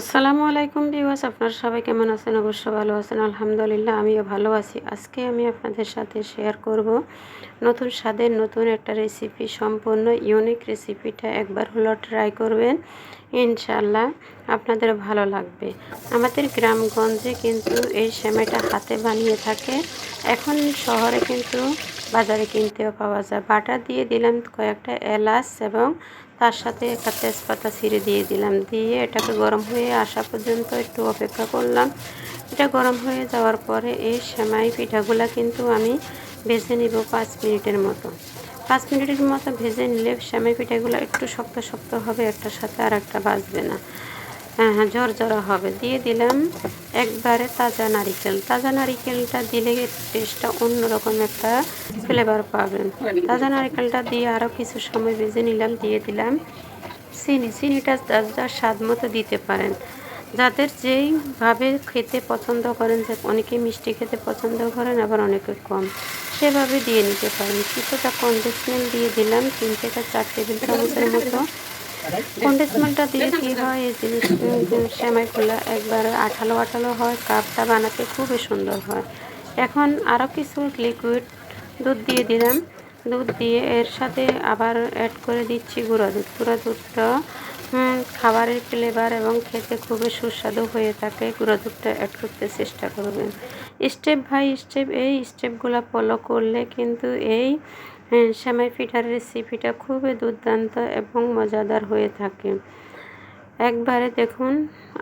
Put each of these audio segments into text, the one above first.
আসসালামু আলাইকুম বিওয়াস আপনারা সবাই কেমন আছেন? অবশ্য ভালো আছেন, আলহামদুলিল্লাহ, আমিও ভালো আছি। আজকে আমি আপনাদের সাথে শেয়ার করব নতুন স্বাদের নতুন একটা রেসিপি সম্পূর্ণ ইউনিক রেসিপিটা একবার হলো ট্রাই করবেন। ইনশাল্লাহ আপনাদের ভালো লাগবে। আমাদের গ্রামগঞ্জে কিন্তু এই সেমাইটা হাতে বানিয়ে থাকে। এখন শহরে কিন্তু বাজারে কিনতেও পাওয়া যায়। বাটার দিয়ে দিলাম কয়েকটা এলাচ এবং তার সাথে একটা তেজপাতা ছিঁড়ে দিয়ে দিলাম। দিয়ে এটাকে গরম হয়ে আসা পর্যন্ত একটু অপেক্ষা করলাম। এটা গরম হয়ে যাওয়ার পরে এই সেমাই পিঠাগুলা কিন্তু আমি ভেজে নিব পাঁচ মিনিটের মতো। পাঁচ মিনিটের মতো ভেজে নিলে সেমাই পিঠাগুলো একটু শক্ত শক্ত হবে একটা সাথে আর একটা বাজবে না। হ্যাঁ হ্যাঁ ঝরঝরা হবে। দিয়ে দিলাম একবারে তাজা নারিকেল। তাজা নারিকেলটা দিলে টেস্টটা অন্যরকম একটা ফ্লেভার পাবেন। তাজা নারিকেলটা দিয়ে আরও কিছু সময় ভেজে নিলাম, দিয়ে দিলাম চিনি। চিনিটা যার স্বাদ মতো দিতে পারেন। যাদের যেইভাবে খেতে পছন্দ করেন, যে অনেকে মিষ্টি খেতে পছন্দ করেন, আবার অনেকে কম, সেভাবে দিয়ে নিতে পারেন। কিছুটা কন্ডিশনার দিয়ে দিলাম, তিন থেকে চার টেবিল চামচের মতো। কন্ডেন্সমালটা দিয়ে কী হয়? এই জিনিস সেমাইগুলো একবার আঠালো আঠালো হয়, কাপটা বানাতে খুবই সুন্দর হয়। এখন আরও কিছু লিকুইড দুধ দিয়ে দিলাম। দুধ দিয়ে এর সাথে আবার অ্যাড করে দিচ্ছি গুঁড়া দুধ। গুঁড়া দুধটা খাবারের ফ্লেভার এবং খেতে খুবই সুস্বাদু হয়ে থাকে। গুঁড়া দুধটা অ্যাড করতে চেষ্টা করবেন। স্টেপ বাই স্টেপ এই স্টেপগুলো ফলো করলে কিন্তু এই হ্যাঁ সেমাই পিঠার রেসিপিটা খুবই দুর্দান্ত এবং মজাদার হয়ে থাকে। একবারে দেখুন,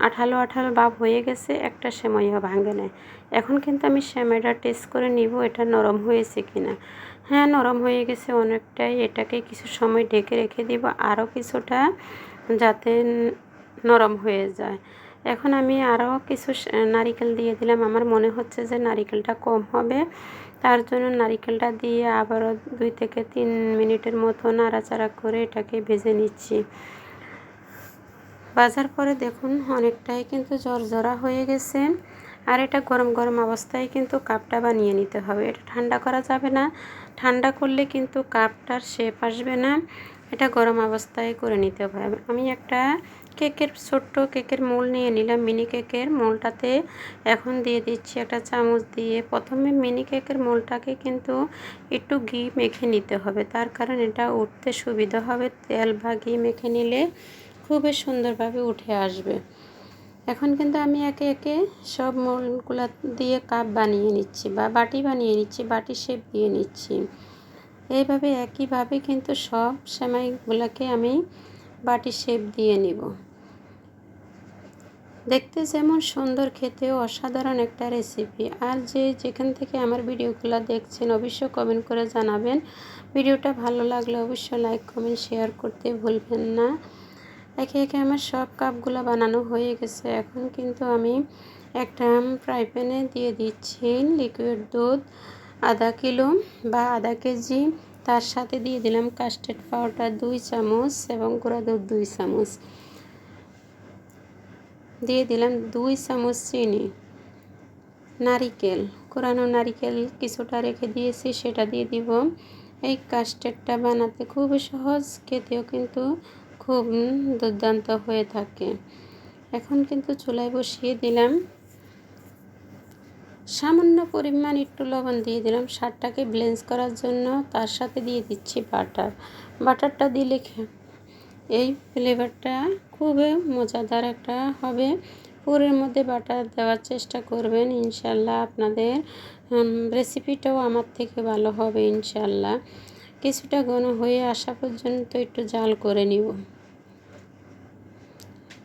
আঠালো আঠালো ভাব হয়ে গেছে, একটা সেমাইও ভাঙে নেয় এখন কিন্তু আমি সেমাইটা টেস্ট করে নিব, এটা নরম হয়েছে কিনা। হ্যাঁ নরম হয়ে গেছে অনেকটাই, এটাকে কিছু সময় ঢেকে রেখে দিব, আরও কিছুটা যাতে নরম হয়ে যায়। এখন আমি আরও কিছু নারিকেল দিয়ে দিলাম। আমার মনে হচ্ছে যে নারিকেলটা কম হবে। তার জন্য নারিকেলটা দিয়ে আবারও দুই থেকে তিন মিনিটের মতো নাড়াচাড়া করে এটাকে ভেজে নিচ্ছি। বাজার পরে দেখুন অনেকটাই কিন্তু জর্জরা হয়ে গেছে। আর এটা গরম গরম অবস্থায় কিন্তু কাপটা বানিয়ে নিতে হবে। এটা ঠান্ডা করা যাবে না। ঠান্ডা করলে কিন্তু কাপটার শেপ আসবে না। এটা গরম অবস্থায় করে নিতে হবে। আমি একটা কেকের ছোট্ট কেকের মোল নিয়ে নিলাম, মিনি কেকের মোলটাতে। এখন দিয়ে দিচ্ছি একটা চামচ দিয়ে। প্রথমে মিনি কেকের মোলটাকে কিন্তু একটু ঘি মেখে নিতে হবে। তার কারণ এটা উঠতে সুবিধা হবে, তেল বা ঘি মেখে নিলে খুবই সুন্দরভাবে উঠে আসবে। এখন কিন্তু আমি একে একে সব মোলগুলো দিয়ে কাপ বানিয়ে নিচ্ছি বা বাটি বানিয়ে নিচ্ছি, বাটি শেপ দিয়ে নিচ্ছি। এইভাবে একইভাবে কিন্তু সব সেমাইগুলোকে আমি বাটি শেপ দিয়ে নিব। দেখতে যেমন সুন্দর, খেতেও অসাধারণ একটা রেসিপি আর যে যেখান থেকে আমার ভিডিওগুলো দেখছেন, অবশ্যই কমেন্ট করে জানাবেন। ভিডিওটা ভালো লাগলে অবশ্যই লাইক কমেন্ট শেয়ার করতে ভুলবেন না। একে একে আমার সব কাপগুলো বানানো হয়ে গেছে। এখন কিন্তু আমি একটা ফ্রাই প্যানে দিয়ে দিচ্ছি লিকুইড দুধ, আধা কিলো বা আধা কেজি। তার সাথে দিয়ে দিলাম কাস্টার্ড পাউডার দুই চামচ এবং গুঁড়া দুধ দুই চামচ। দিয়ে দিলাম দুই চামচ চিনি। নারিকেল, কোরানো নারিকেল কিছুটা রেখে দিয়েছি, সেটা দিয়ে দিব। এই কাস্টার্ডটা বানাতে খুবই সহজ, খেতেও কিন্তু খুব দুর্দান্ত হয়ে থাকে। এখন কিন্তু চুলায় বসিয়ে দিলাম। সামান্য পরিমাণ একটু লবণ দিয়ে দিলাম। সারটাকে ব্লেন্স করার জন্য তার সাথে দিয়ে দিচ্ছি বাটার। বাটারটা দিলে এই ফ্লেভারটা খুবই মজাদার একটা হবে। পুরের মধ্যে বাটার দেওয়ার চেষ্টা করবেন, ইনশাল্লাহ আপনাদের রেসিপিটাও আমার থেকে ভালো হবে, ইনশাল্লাহ। কিছুটা ঘন হয়ে আসা পর্যন্ত একটু জাল করে নিব।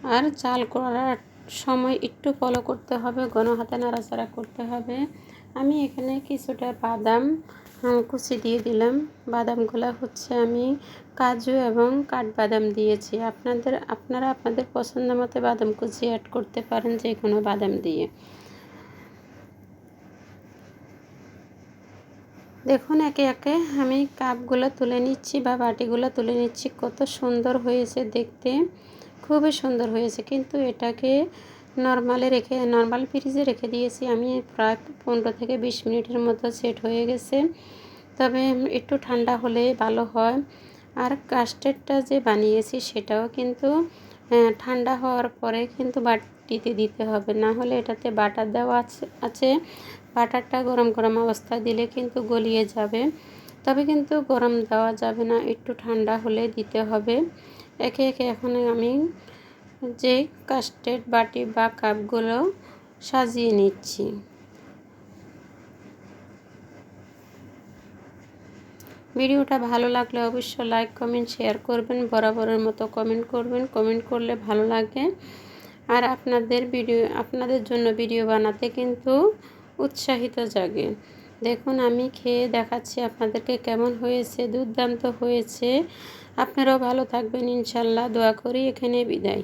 আর জাল করার সময় একটু ফলো করতে হবে, ঘন হাতে নাড়াচাড়া করতে হবে। আমি এখানে কিছুটা বাদাম কুচি দিয়ে দিলাম। বাদামগুলো হচ্ছে আমি কাজু এবং কাঠবাদাম দিয়েছি। আপনাদের, আপনারা আপনাদের পছন্দ মতো বাদাম কুচি অ্যাড করতে পারেন যে কোনো বাদাম দিয়ে। দেখুন, একে একে আমি কাপগুলো তুলে নিচ্ছি বা বাটিগুলো তুলে নিচ্ছি। কত সুন্দর হয়েছে দেখতে। খুবই সুন্দর হয়েছে। কিন্তু এটাকে নর্মালে রেখে নর্মাল ফ্রিজে রেখে দিয়েছি। আমি প্রায় পনেরো থেকে বিশ মিনিটের মতো সেট হয়ে গেছে। তবে একটু ঠান্ডা হলে ভালো হয়। আর কাস্টার্ডটা যে বানিয়েছি সেটাও কিন্তু ঠান্ডা হওয়ার পরে কিন্তু বাটিতে দিতে হবে। না হলে এটাতে বাটার দেওয়া আছে আছে। বাটারটা গরম গরম অবস্থায় দিলে কিন্তু গলিয়ে যাবে। তবে কিন্তু গরম দেওয়া যাবে না। একটু ঠান্ডা হলে দিতে হবে। একে একে এখন আমি যে কাস্টেড বাটি বা কাপগুলো সাজিয়ে নিচ্ছি। ভিডিওটা ভালো লাগলে অবশ্যই লাইক, কমেন্ট, শেয়ার করবেন, বরাবরের মতো কমেন্ট করবেন। কমেন্ট করলে ভালো লাগে। আর আপনাদের ভিডিও, আপনাদের জন্য ভিডিও বানাতে কিন্তু উৎসাহিত জাগে। দেখুন, আমি খেয়ে দেখাচ্ছি আপনাদেরকে কেমন হয়েছে, দুর্দান্ত হয়েছে। আপনারাও ভালো থাকবেন, ইনশাল্লাহ। দোয়া করি এখানে বিদায়।